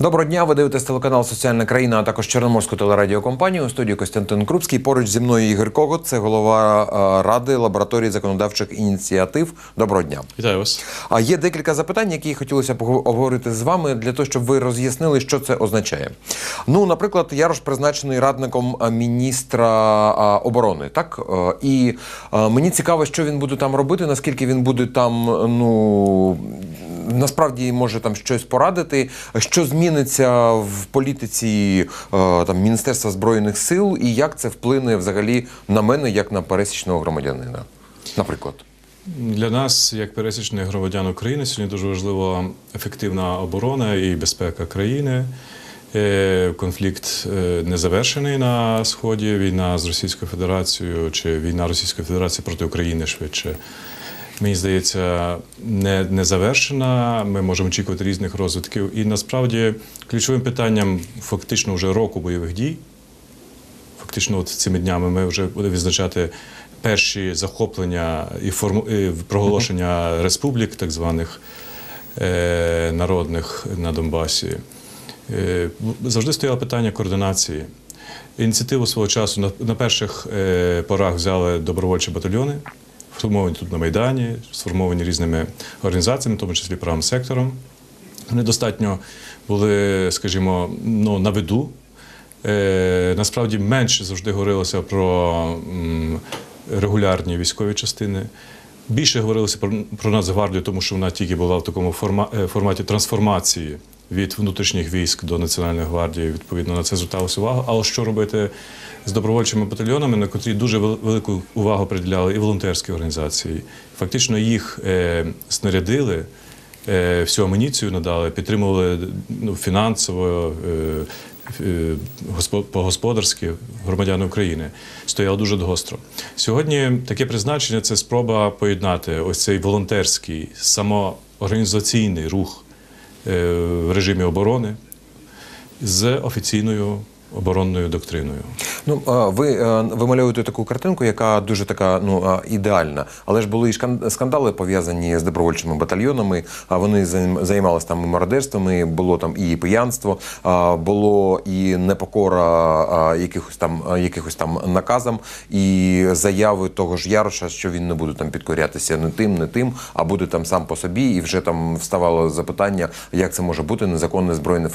Доброго дня. Ви дивитесь телеканал Соціальна країна, а також Чорноморську телерадіокомпанію. У студії Костянтин Крупський. Поруч зі мною Ігор Когот, це голова е, ради лабораторії законодавчих ініціатив. Доброго дня. Вітаю вас. А є декілька запитань, які хотілося б обго- обговорити з вами для того, щоб ви роз'яснили, що це означає. Ну, наприклад, Ярош призначений радником е, міністра е, оборони, так і мені цікаво, що він буде там робити, наскільки він буде там, ну насправді може там щось порадити, що зміниться в політиці е, там Міністерства збройних сил, і як це вплине взагалі на мене, як на пересічного громадянина, наприклад. Для нас, як пересічних громадян України, сьогодні дуже важлива ефективна оборона і безпека країни. Е, Конфлікт е, не завершений на сході. Війна з Російською Федерацією чи війна Російської Федерації проти України швидше. Мені здається, не, не завершена. Ми можемо очікувати різних розвитків. І насправді ключовим питанням фактично вже року бойових дій фактично от цими днями ми вже будемо відзначати перші захоплення і форму і проголошення республік, так званих е, народних на Донбасі. Е, завжди стояло питання координації. Ініціативу свого часу на, на перших е, порах взяли добровольчі батальйони, сформовані тут на Майдані, сформовані різними організаціями, в тому числі правим сектором. Вони достатньо були, скажімо, ну, на виду. Е, насправді менше завжди говорилося про регулярні військові частини. Більше говорилося про, про Нацгвардію, тому що вона тільки була в такому е, форматі трансформації від внутрішніх військ до Національної гвардії. Відповідно, на це зверталося увагу. Але що робити з добровольчими батальйонами, на котрі дуже велику увагу приділяли і волонтерські організації. Фактично їх е, снарядили е, всю амуніцію надали, підтримували ну, фінансово, е, е, по-господарськи громадяни України. Стояло дуже гостро. Сьогодні таке призначення це спроба поєднати ось цей волонтерський, самоорганізаційний рух в режимі оборони з офіційною оборонною доктриною. Ну, ви е, вимальовуєте таку картинку, яка дуже така ну ідеальна. Але ж були і скандали пов'язані з добровольчими батальйонами. А вони займалися там мародерствами, було там і п'янство, а, було і непокора якихось там якихось там наказам, і заяви того ж Яроша, що він не буде там підкорятися не тим, не тим, а буде там сам по собі. І вже там вставало запитання, як це може бути незаконне збройне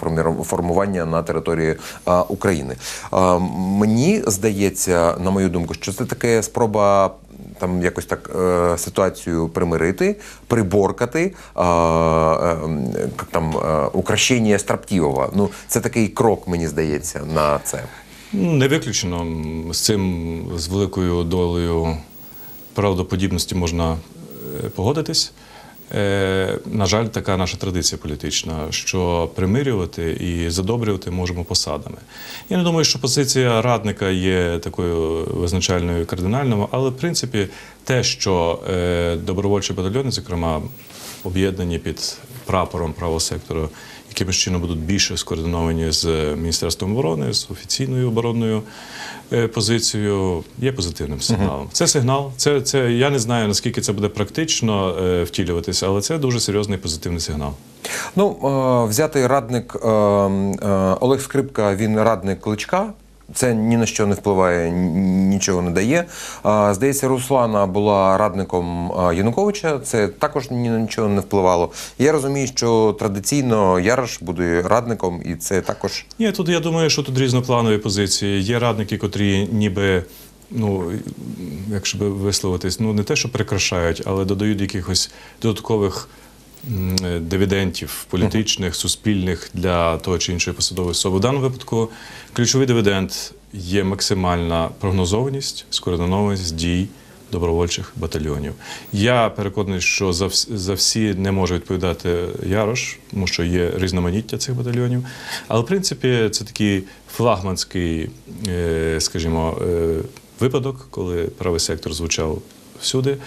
формування на території а, України. Мені здається, на мою думку, що це таке спроба. Там якось так е, ситуацію примирити, приборкати е, е, там е, укращення Страптівова. Ну це такий крок, мені здається, на це. Ну, Не виключено з цим з великою долею правдоподібності можна е, погодитись. Е, На жаль, така наша традиція політична, що примирювати і задобрювати можемо посадами. Я не думаю, що позиція радника є такою визначальною кардинальною, але в принципі те, що е, добровольчі батальйони, зокрема, об'єднані під прапором правого сектору, якимось чином будуть більше скоординовані з Міністерством оборони, з офіційною оборонною е, позицією, є позитивним сигналом. Це сигнал. Це, це я не знаю наскільки це буде практично е, втілюватися, але це дуже серйозний позитивний сигнал. Ну, е, взятий радник е, е, Олег Скрипка, він радник кличка. Це ні на що не впливає, нічого не дає. Здається, Руслана була радником Януковича. Це також ні на нічого не впливало. Я розумію, що традиційно Ярош буде радником, і це також Ні, тут я думаю, що тут різнопланові позиції. Є радники, котрі ніби. Ну, якщо би висловитись, ну не те, що прикрашають, але додають якихось додаткових е, політичних, суспільних для того чи іншої посадової особи. В даному випадку ключовий дивіденд є максимальна прогнозованість, скоординованість дій добровольчих батальйонів. Я переконаний, що за, за всі не може відповідати Ярош, тому що є різноманіття цих батальйонів. Але в принципі це такий флагманський, е, скажімо, е, випадок, коли правий сектор звучав всюди.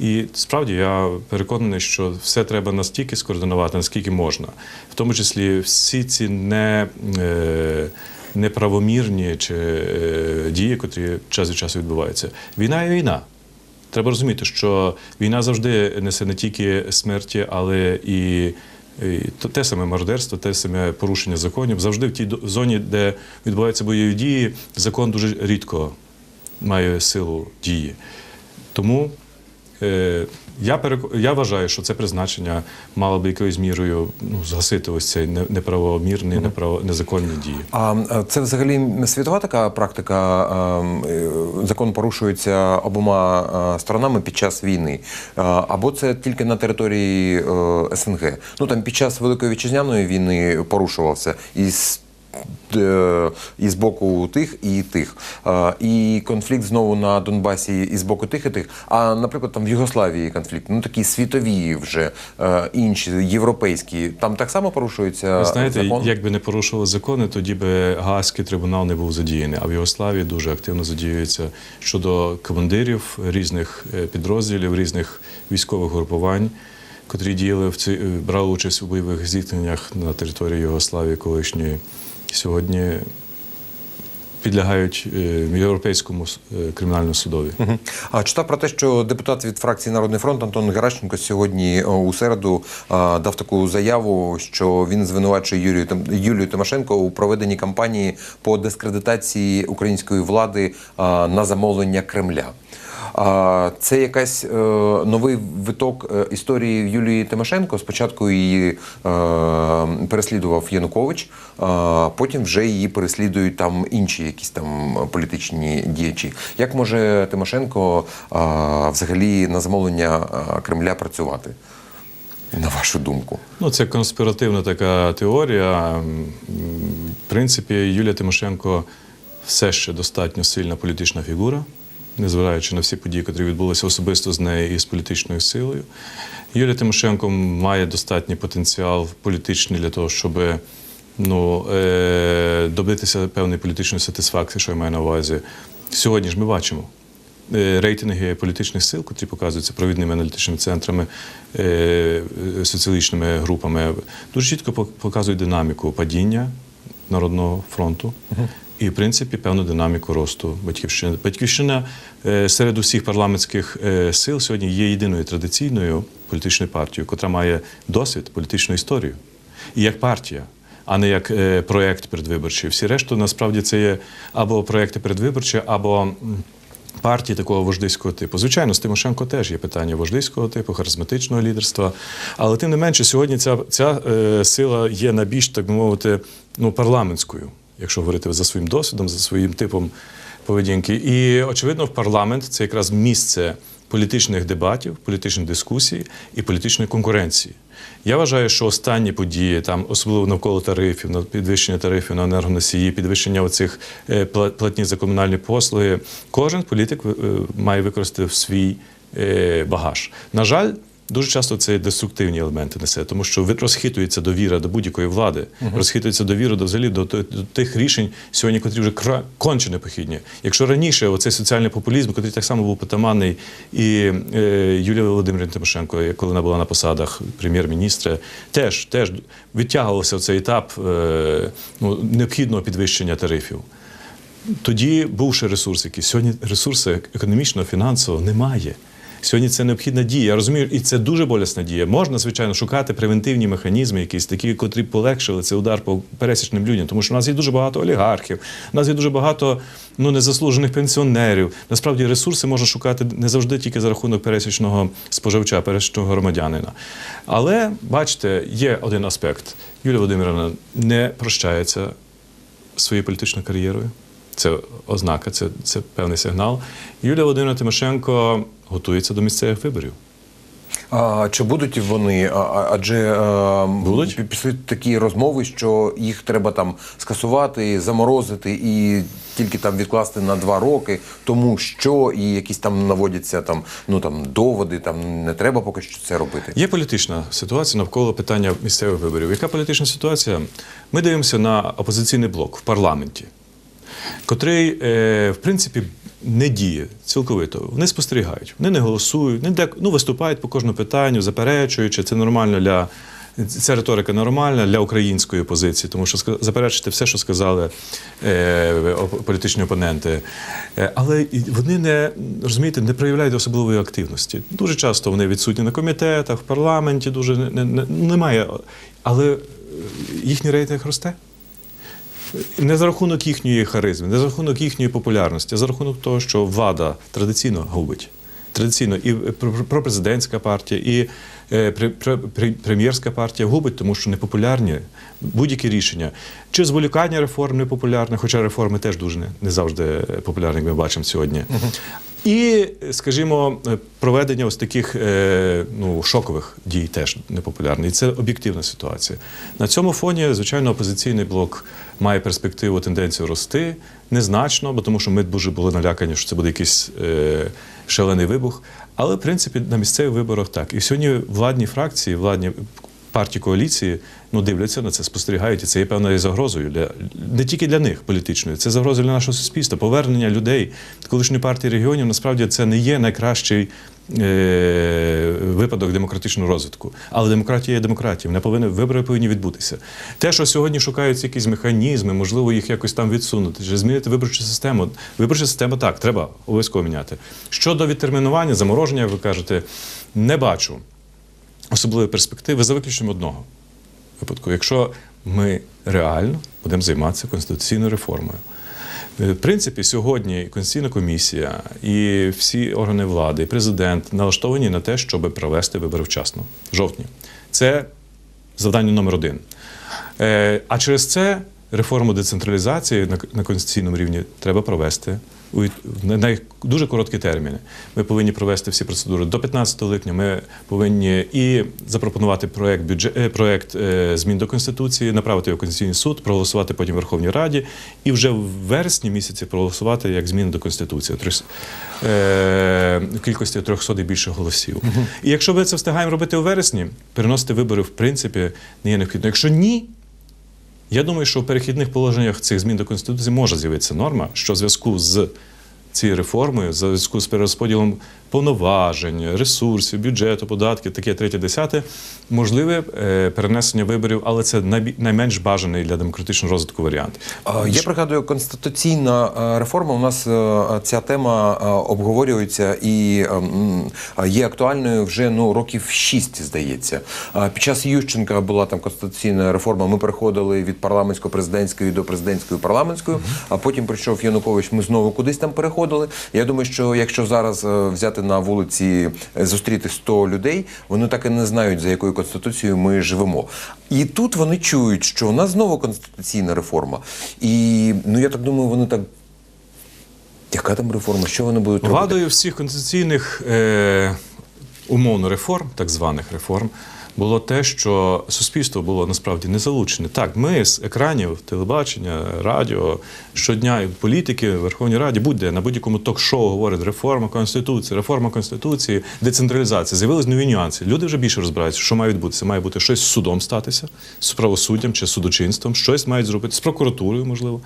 І справді я переконаний, що все треба настільки скоординувати, наскільки можна, в тому числі всі ці не. Е, Неправомірні чи е, дії, котрі час від часу відбуваються. Війна є війна. Треба розуміти, що війна завжди несе не тільки смерті, але і І те саме мародерство, те саме порушення законів. Завжди в тій зоні, де відбуваються бойові дії, закон дуже рідко має силу дії. Тому я, перек- я вважаю, що це призначення мало би якоюсь мірою ну, згасити ось цей не- неправомірні, неправо, незаконні дії. А е, це взагалі світова така практика. е, е, Закон порушується обома е, сторонами під час війни, Е, або це тільки на території е, СНГ. Ну там під час Великої вітчизняної війни порушувався і з е, і з боку тих, і тих. Е, І конфлікт знову на Донбасі і з боку тих, і тих. А, наприклад, там в Югославії конфлікт, ну такі світові вже е, інші, європейські. Там так само порушується Ви знаєте, закон? якби не порушували закони, тоді би Гаазький трибунал не був задіяний. А в Югославії дуже активно задіюється щодо командирів різних е, підрозділів, різних військових групувань, котрі діяли в ці е, брали участь у бойових зіткненнях на території Югославії колишньої. Сьогодні підлягають е, європейському е, кримінальному судові. А читав про те, що депутат від фракції Народний фронт Антон Геращенко сьогодні у середу дав таку заяву, що він звинувачує Тим- Юлію Тимошенко у проведенні кампанії по дискредитації української влади на замовлення Кремля. Це якась е, новий виток е, історії Юлії Тимошенко. Спочатку її е, переслідував Янукович, потім вже її переслідують там інші якісь там політичні діячі. Як може Тимошенко взагалі на замовлення Кремля працювати? На вашу думку? Ну, це конспіративна така теорія. В принципі, Юлія Тимошенко все ще достатньо сильна політична фігура, незважаючи на всі події, які відбулися особисто з нею і з політичною силою. Юлія Тимошенко має достатній потенціал політичний для того, щоб ну, е- добитися певної політичної сатисфакції, що я маю на увазі. Сьогодні ж ми бачимо. Е, рейтинги політичних сил, котрі показуються провідними аналітичними центрами, е, соціологічними групами, дуже чітко показують динаміку падіння Народного фронту і, в принципі, певну динаміку росту батьківщини. Батьківщина е, серед усіх парламентських е, сил сьогодні є єдиною традиційною політичною партією, котра має досвід, політичну історію. І як партія, а не як е, проєкт передвиборчий. Всі решту насправді це є або проєкти передвиборчі, або партії такого вождиського типу. Звичайно, з Тимошенко теж є питання вождиського типу, харизматичного лідерства. Але тим не менше, сьогодні ця, ця сила є на більш, так би мовити, ну, парламентською, якщо говорити за своїм досвідом, за своїм типом поведінки. І очевидно, в парламент це якраз місце політичних дебатів, політичних дискусій і політичної конкуренції. Я вважаю, що останні події, там особливо навколо тарифів, на підвищення тарифів на енергоносії, підвищення оцих е, платні за комунальні послуги, кожен політик е, має використати в свій е, багаж. На жаль. Дуже часто це деструктивні елементи несе, тому що розхитується довіра до будь-якої влади, розхитується довіра до взагалі до, до, до тих рішень сьогодні, котрі вже кра- конче непохідні. Якщо раніше оцей соціальний популізм, який так само був потаманний і е, Юлія Володимирівна Тимошенко, коли вона була на посадах прем'єр-міністра, теж теж відтягувався цей етап е, ну, необхідного підвищення тарифів. Тоді був ще ресурс, який сьогодні ресурсу економічного, фінансового немає. Сьогодні це необхідна дія. Я розумію, і це дуже болісна дія. Можна, звичайно, шукати превентивні механізми, якісь такі, котрі полегшили цей удар по пересічним людям, тому що у нас є дуже багато олігархів, у нас є дуже багато ну, незаслужених пенсіонерів. Насправді ресурси можна шукати не завжди тільки за рахунок пересічного споживача, пересічного громадянина. Але бачите, є один аспект. Юлія Володимирівна не прощається своєю політичною кар'єрою. Це ознака, це, це певний сигнал. Юлія Володимирівна Тимошенко готується до місцевих виборів. А, чи будуть вони? А- а- Адже е, Будуть. пі- пішли такі розмови, що їх треба там скасувати, заморозити і тільки там відкласти на два роки, тому що і якісь там наводяться там ну там доводи, там не треба поки що це робити. Є політична ситуація навколо питання місцевих виборів. Яка політична ситуація? Ми дивимося на опозиційний блок в парламенті, котрий, е, в принципі, не діє цілковито. Вони спостерігають, вони не голосують, не дек... ну, виступають по кожному питанню, заперечуючи. Це нормально для Ця риторика нормальна для української позиції, тому що заперечити все, що сказали е, політичні опоненти. Е, але вони не розумієте, не проявляють особливої активності. Дуже часто вони відсутні на комітетах, в парламенті, дуже не, не, не- немає. Але е, їхній рейтинг росте. Не за рахунок їхньої харизми, не за рахунок їхньої популярності, а за рахунок того, що влада традиційно губить. Традиційно і пропрезидентська партія, і е, пре- пре- пре- прем'єрська партія губить, тому що непопулярні будь-які рішення. Чи зволікання реформ непопулярне, хоча реформи теж дуже не завжди популярні, як ми бачимо сьогодні. І, скажімо, проведення ось таких е, ну, шокових дій теж непопулярне. І це об'єктивна ситуація. На цьому фоні, звичайно, опозиційний блок має перспективу тенденцію рости незначно, бо тому що ми дуже були налякані, що це буде якийсь е, шалений вибух. Але, в принципі, на місцевих виборах так. І сьогодні владні фракції, владні партії коаліції ну, дивляться на це, спостерігають, і це є певною загрозою для не тільки для них політичною, це загроза для нашого суспільства. Повернення людей колишньої партії регіонів насправді це не є найкращий. е, Випадок демократичного розвитку, але демократія є демократія. Вона повинна вибори повинні відбутися. Те, що сьогодні шукаються якісь механізми, можливо, їх якось там відсунути, чи змінити виборчу систему. Виборча система так, треба обов'язково міняти. Щодо відтермінування, замороження, як ви кажете, не бачу особливої перспективи за виключенням одного випадку, якщо ми реально будемо займатися конституційною реформою. Е, В принципі, сьогодні Конституційна комісія, і всі органи влади, і президент налаштовані на те, щоб провести вибори вчасно, жовтні. Це завдання номер один. Е, А через це реформу децентралізації на, конституційному рівні треба провести на дуже короткі терміни. Ми повинні провести всі процедури до 15 липня. Ми повинні і запропонувати проект бюджет, е, проект е, змін до конституції, направити його в конституційний суд, проголосувати потім в Верховній Раді, і вже в вересні місяці проголосувати як зміни до конституції. Трис- е, в кількості 300 і більше голосів. І якщо ми це встигаємо робити у вересні, переносити вибори в принципі не є необхідно. Якщо ні, я думаю, що в перехідних положеннях цих змін до Конституції може з'явитися норма, що в зв'язку з цією реформою, в зв'язку з перерозподілом повноважень, ресурсів, бюджету, податків, таке третє, десяте, можливе е, перенесення виборів, але це найменш бажаний для демократичного розвитку варіант. Я пригадую, конституційна е, реформа. У нас е, ця тема обговорюється і е, м, е, є актуальною вже ну років шість, здається. Під час Ющенка була там конституційна реформа. Ми переходили від парламентсько-президентської до президентської парламентської. А потім прийшов Янукович. Ми знову кудись там переходили. Я думаю, що якщо зараз взяти на вулиці е, зустріти 100 людей, вони так і не знають за якою конституцією ми живемо. І тут вони чують, що у нас знову конституційна реформа. І ну я так думаю, вони так. Яка там реформа? Що вони будуть робити? Владою всіх конституційних е, умовно реформ, так званих реформ, було те, що суспільство було насправді не залучене. Так, ми з екранів, телебачення, радіо щодня політики в Верховній Раді будь-де на будь-якому ток-шоу говорять реформа конституції, реформа конституції, децентралізація. З'явились нові нюанси. Люди вже більше розбираються, що має відбутися. Має бути щось з судом статися, з правосуддям чи судочинством, щось мають зробити з прокуратурою, можливо.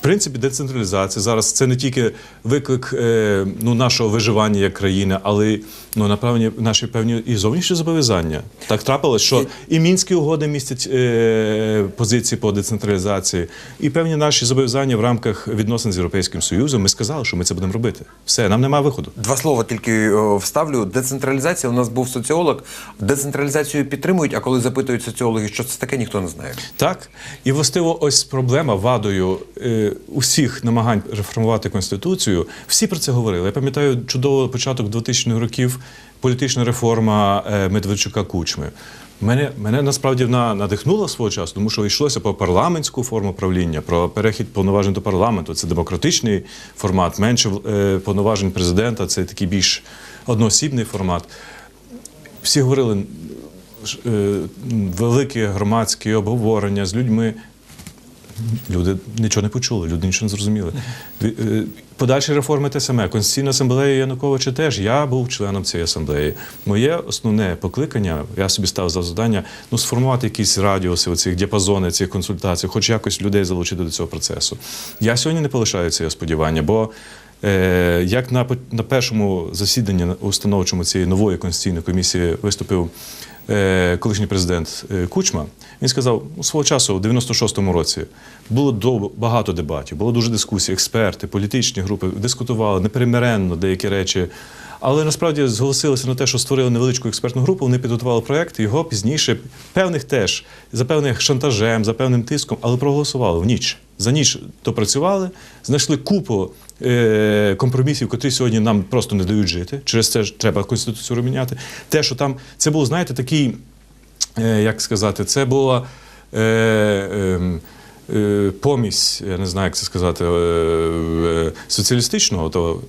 В принципі, децентралізація зараз це не тільки виклик е, ну, нашого виживання як країни, але ну, напевні наші певні і зовнішні зобов'язання. Так трапилось, що і мінські угоди містять е, позиції по децентралізації, і певні наші зобов'язання в рамках відносин з Європейським Союзом. Ми сказали, що ми це будемо робити. Все, нам немає виходу. Два слова тільки е, вставлю. Децентралізація. У нас був соціолог. Децентралізацію підтримують, а коли запитують соціологи, що це таке, ніхто не знає. Так, і властиво, ось проблема вадою е, усіх намагань реформувати конституцію. Всі про це говорили. Я пам'ятаю чудово початок 2000-х років політична реформа е, Медведчука Кучми. Мене, мене насправді вона надихнула свого часу, тому що йшлося про парламентську форму правління, про перехід повноважень до парламенту. Це демократичний формат, менше е, повноважень президента, це такий більш одноосібний формат. Всі говорили е, великі громадські обговорення з людьми. Люди нічого не почули, люди нічого не зрозуміли. Е, Подальші реформи те саме. Конституційна асамблея Януковича теж. Я був членом цієї асамблеї. Моє основне покликання, я собі став за завдання ну, сформувати якісь радіуси, оцих діапазони цих консультацій, хоч якось людей залучити до цього процесу. Я сьогодні не полишаю цього сподівання, бо Як на, на першому засіданні установчому цієї нової конституційної комісії виступив е, колишній президент е, Кучма, він сказав, у свого часу, в 96-му році, було до- багато дебатів, було дуже дискусій, експерти, політичні групи дискутували непримиренно деякі речі. Але насправді зголосилися на те, що створили невеличку експертну групу, вони підготували проєкт, його пізніше певних теж за певних шантажем, за певним тиском, але проголосували в ніч. За ніч допрацювали, знайшли купу е, компромісів, котрі сьогодні нам просто не дають жити. Через це ж треба конституцію міняти. Те, що там це був, знаєте, такий, е, як сказати, це була. Е, ем, е, помість, я не знаю, як це сказати, е, е, соціалістичного, то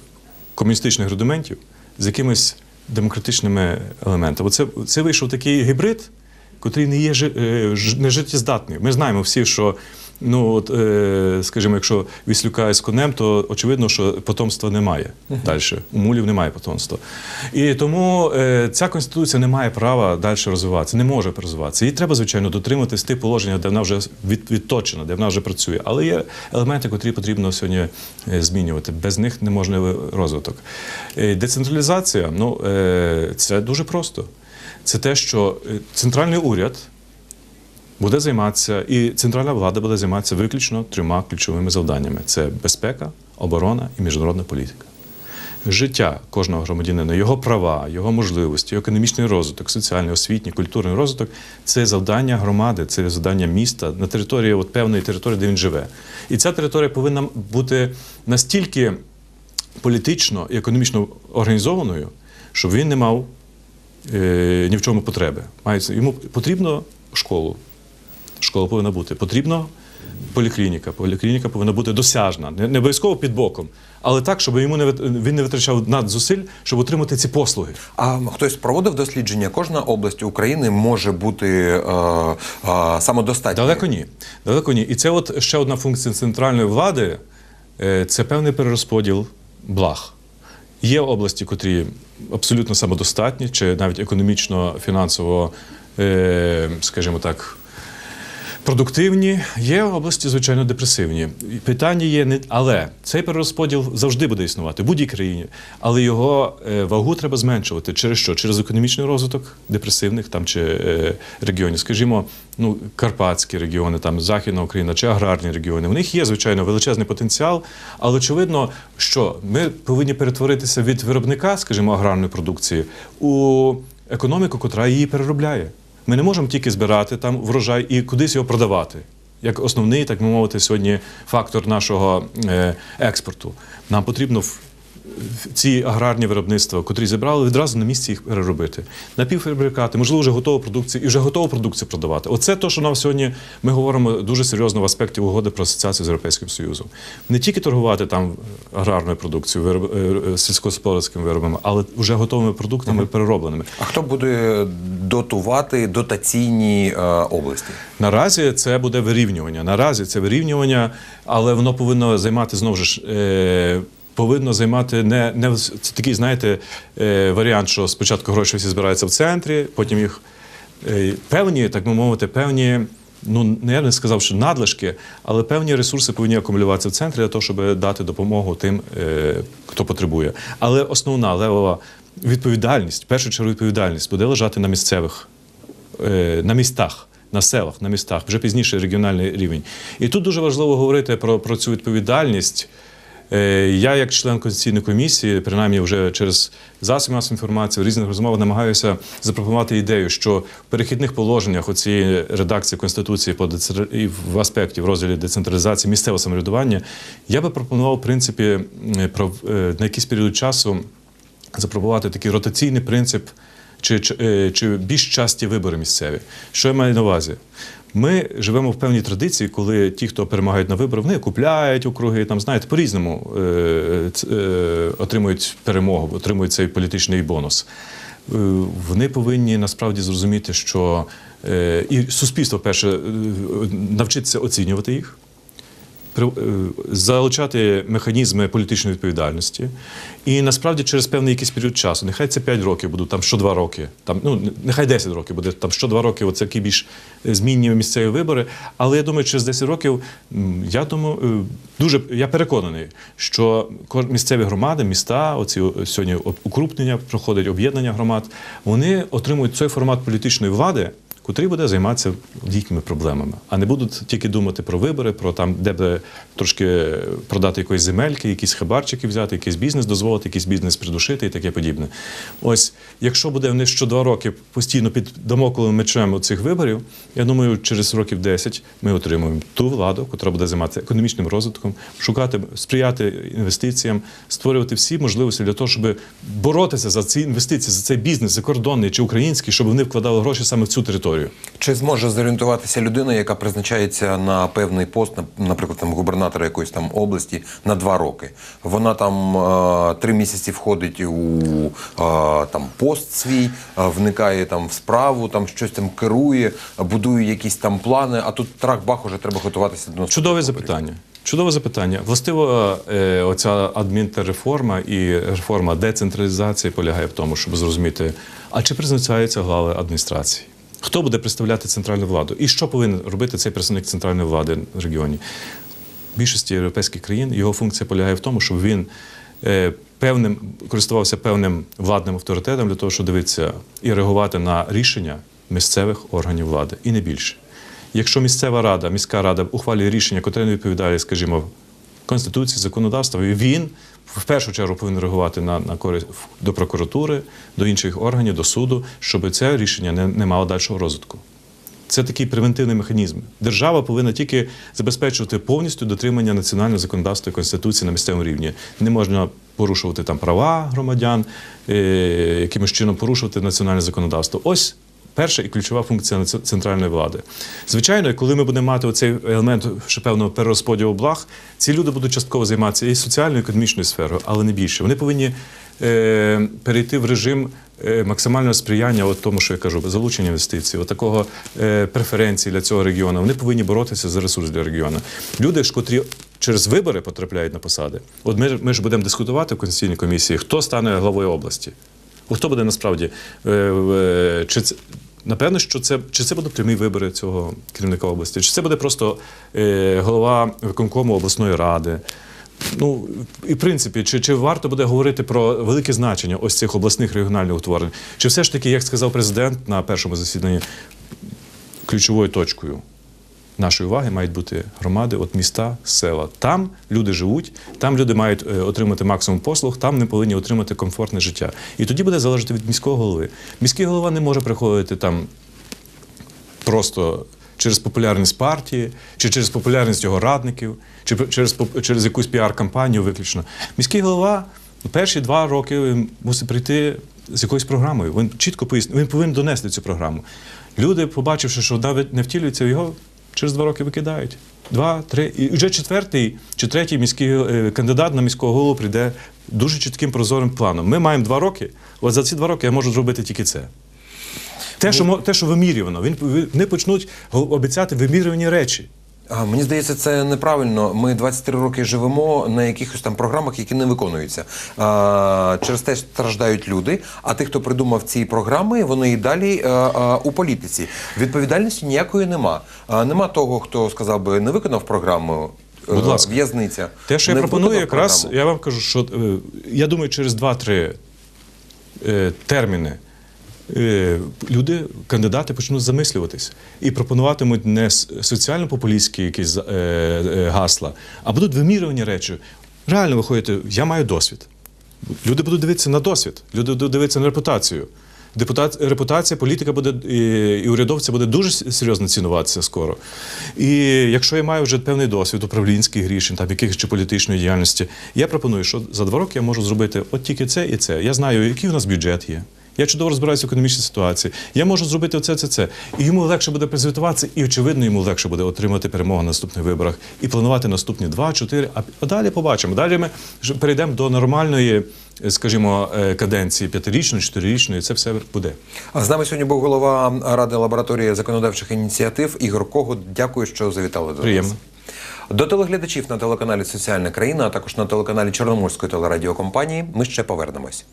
комуністичних рудиментів з якимись демократичними елементами. Це, це вийшов такий гібрид, котрий не є е, не життєздатний. Ми знаємо всі, що. Ну, от, е, скажімо, якщо Віслюка із конем, то очевидно, що потомства немає далі. У мулів немає потомства. І тому е, ця конституція не має права далі розвиватися, не може розвиватися. Її треба, звичайно, дотримуватись тих положень, де вона вже від, відточена, де вона вже працює. Але є елементи, котрі потрібно сьогодні е, змінювати. Без них не можна розвиток. Е, Децентралізація ну, е, це дуже просто. Це те, що е, центральний уряд буде займатися, і центральна влада буде займатися виключно трьома ключовими завданнями: це безпека, оборона і міжнародна політика. Життя кожного громадянина, його права, його можливості, економічний розвиток, соціальний, освітній, культурний розвиток це завдання громади, це завдання міста на території от певної території, де він живе. І ця територія повинна бути настільки політично і економічно організованою, щоб він не мав е, ні в чому потреби. Мається, йому потрібно школу. Школа повинна бути. Потрібно поліклініка. Поліклініка повинна бути досяжна, не, не обов'язково під боком, але так, щоб йому не він не витрачав надзусиль, щоб отримати ці послуги. А хтось проводив дослідження? Кожна область України може бути е, е, самодостатньою? Далеко ні. Далеко ні. І це от ще одна функція центральної влади е, це певний перерозподіл благ. Є області, котрі абсолютно самодостатні, чи навіть економічно, фінансово, е, скажімо так, продуктивні. Є області, звичайно, депресивні. Питання є не але цей перерозподіл завжди буде існувати в будь-якій країні, але його е, вагу треба зменшувати. Через що? Через економічний розвиток депресивних там чи е, регіонів, скажімо, ну карпатські регіони, там Західна Україна чи аграрні регіони. В них є звичайно величезний потенціал, але очевидно, що ми повинні перетворитися від виробника, скажімо, аграрної продукції у економіку, котра її переробляє. Ми не можемо тільки збирати там врожай і кудись його продавати. Як основний, так би мовити, сьогодні фактор нашого е, експорту. Нам потрібно ці аграрні виробництва, котрі зібрали, відразу на місці їх переробити. Напівфабрикати, можливо, вже готову продукцію і вже готову продукцію продавати. Оце те, що нам сьогодні ми говоримо дуже серйозно в аспекті угоди про асоціацію з Європейським Союзом. Не тільки торгувати там аграрною продукцією, вироб, е, е, сільськогосподарськими виробами, але вже готовими продуктами переробленими. А хто буде дотувати дотаційні е, області? Наразі це буде вирівнювання. Наразі це вирівнювання, але воно повинно займати знову ж. Е, Повинно займати не, не це такий, знаєте, е, варіант, що спочатку гроші всі збираються в центрі, потім їх е, певні, так би мовити, певні. Ну, я не сказав, що надлишки, але певні ресурси повинні акумулюватися в центрі для того, щоб дати допомогу тим, е, хто потребує. Але основна левова відповідальність, в першу чергу відповідальність буде лежати на місцевих на містах, на селах, на містах, вже пізніше регіональний рівень. І тут дуже важливо говорити про, про цю відповідальність. Е, Я, як член конституційної комісії, принаймні вже через засоби масової інформації в різних розмовах намагаюся запропонувати ідею, що в перехідних положеннях у цієї редакції конституції по і в аспекті в розділі децентралізації місцевого самоврядування я би пропонував в принципі е, на якийсь період часу запропонувати такий ротаційний принцип чи, чи, е, чи більш часті вибори місцеві. Що я маю на увазі? Ми живемо в певній традиції, коли ті, хто перемагають на вибори, вони купляють округи, там знаєте, по-різному е, е, отримують перемогу, отримують цей політичний бонус. Е, вони повинні насправді зрозуміти, що е, і суспільство, перше, навчиться оцінювати їх. Е, залучати механізми політичної відповідальності. І насправді через певний якийсь період часу, нехай це 5 років будуть, там що 2 роки, там, ну, нехай 10 років буде, там що 2 роки, оце такі більш е, змінні місцеві вибори. Але я думаю, через 10 років, я думаю, е, дуже я переконаний, що місцеві громади, міста, оці сьогодні укрупнення проходить, об'єднання громад, вони отримують цей формат політичної влади котрий буде займатися їхніми проблемами, а не будуть тільки думати про вибори, про там, де би трошки продати якоїсь земельки, якісь хабарчики взяти, якийсь бізнес дозволити, якийсь бізнес придушити і таке подібне. Ось, якщо буде вони що два роки постійно під домокловим мечем цих виборів, я думаю, через років 10 ми отримаємо ту владу, яка буде займатися економічним розвитком, шукати, сприяти інвестиціям, створювати всі можливості для того, щоб боротися за ці інвестиції, за цей бізнес, закордонний чи український, щоб вони вкладали гроші саме в цю територію. Чи зможе зорієнтуватися людина, яка призначається на певний пост, на- наприклад, там губернатора якоїсь там області на два роки? Вона там е, три місяці входить у е, там пост свій, е, вникає там в справу, там щось там керує, будує якісь там плани. А тут трах-бах уже треба готуватися до Чудове запитання. Чудове запитання. Властиво, оця адмінтерреформа і реформа децентралізації полягає в тому, щоб зрозуміти, а чи призначаються глави адміністрації? Хто буде представляти центральну владу? І що повинен робити цей представник центральної влади в регіоні? В більшості європейських країн його функція полягає в тому, щоб він е, певним користувався певним владним авторитетом для того, щоб дивитися і реагувати на рішення місцевих органів влади, і не більше. Якщо місцева рада, міська рада ухвалює рішення, котре не відповідає, скажімо, конституції, законодавству, і він в першу чергу повинен реагувати на, на користь до прокуратури, до інших органів, до суду, щоб це рішення не, не мало дальшого розвитку. Це такий превентивний механізм. Держава повинна тільки забезпечувати повністю дотримання національного законодавства і конституції на місцевому рівні. Не можна порушувати там права громадян, е, якимось чином порушувати національне законодавство. Ось. Перша і ключова функція центральної влади. Звичайно, коли ми будемо мати оцей елемент ще певного перерозподілу благ, ці люди будуть частково займатися і соціальною, і економічною сферою, але не більше. Вони повинні е, перейти в режим е, максимального сприяння, от тому, що я кажу, залучення інвестицій, от такого е, преференцій для цього регіону. Вони повинні боротися за ресурс для регіону. Люди ж, котрі через вибори потрапляють на посади. От ми, ми ж будемо дискутувати в конституційній комісії, хто стане главою області. От хто буде насправді? Е, е, Чи це, напевно, що це чи це будуть прямі вибори цього керівника області, чи це буде просто е, голова виконкому обласної ради? Ну, і в принципі, чи, чи варто буде говорити про велике значення ось цих обласних регіональних утворень? Чи все ж таки, як сказав президент на першому засіданні, ключовою точкою нашої уваги мають бути громади, от міста, села. Там люди живуть, там люди мають е, отримати максимум послуг, там не повинні отримати комфортне життя. І тоді буде залежати від міського голови. Міський голова не може приходити там просто через популярність партії, чи через популярність його радників, чи через, через якусь піар-кампанію виключно. Міський голова перші два роки мусить прийти з якоюсь програмою. Він чітко пояснив, він повинен донести цю програму. Люди, побачивши, що навіть не втілюється, його через два роки викидають. Два, три. І вже четвертий чи третій міський е, кандидат на міського голову прийде дуже чітким прозорим планом. Ми маємо два роки. От за ці два роки я можу зробити тільки це. Те, що, те, що вимірювано, він, вони почнуть обіцяти вимірювані речі. Мені здається, це неправильно. Ми 23 роки живемо на якихось там програмах, які не виконуються. Через те страждають люди. А тих, хто придумав ці програми, вони і далі у політиці. Відповідальності ніякої нема. Нема того, хто сказав би, не виконав програму. е, Будь ласка. в'язниця. Те, що я пропоную, якраз програму. я вам кажу, що е, я думаю, через 2-3 е, терміни е, люди, кандидати почнуть замислюватись і пропонуватимуть не соціально-популістські якісь е, е, гасла, а будуть вимірювані речі. Реально виходити, я маю досвід. Люди будуть дивитися на досвід, люди будуть дивитися на репутацію. Депутат, репутація, політика буде і урядовця буде дуже серйозно цінуватися скоро. І якщо я маю вже певний досвід управлінських рішень, там якихось чи політичної діяльності, я пропоную, що за два роки я можу зробити от тільки це і це. Я знаю, який у нас бюджет є. Я чудово розбираюся в економічній ситуації, я можу зробити оце, це, це. І йому легше буде презентуватися, і очевидно, йому легше буде отримати перемогу на наступних виборах і планувати наступні два, чотири. А а далі побачимо. Далі ми перейдемо до нормальної, е, скажімо, е, каденції п'ятирічної, чотирирічної. Це все буде. А з нами сьогодні був голова ради лабораторії законодавчих ініціатив Ігор Когут. Дякую, що завітали до Приємно. нас. До телеглядачів на телеканалі Соціальна країна, а також на телеканалі Чорноморської телерадіокомпанії. Ми ще повернемось.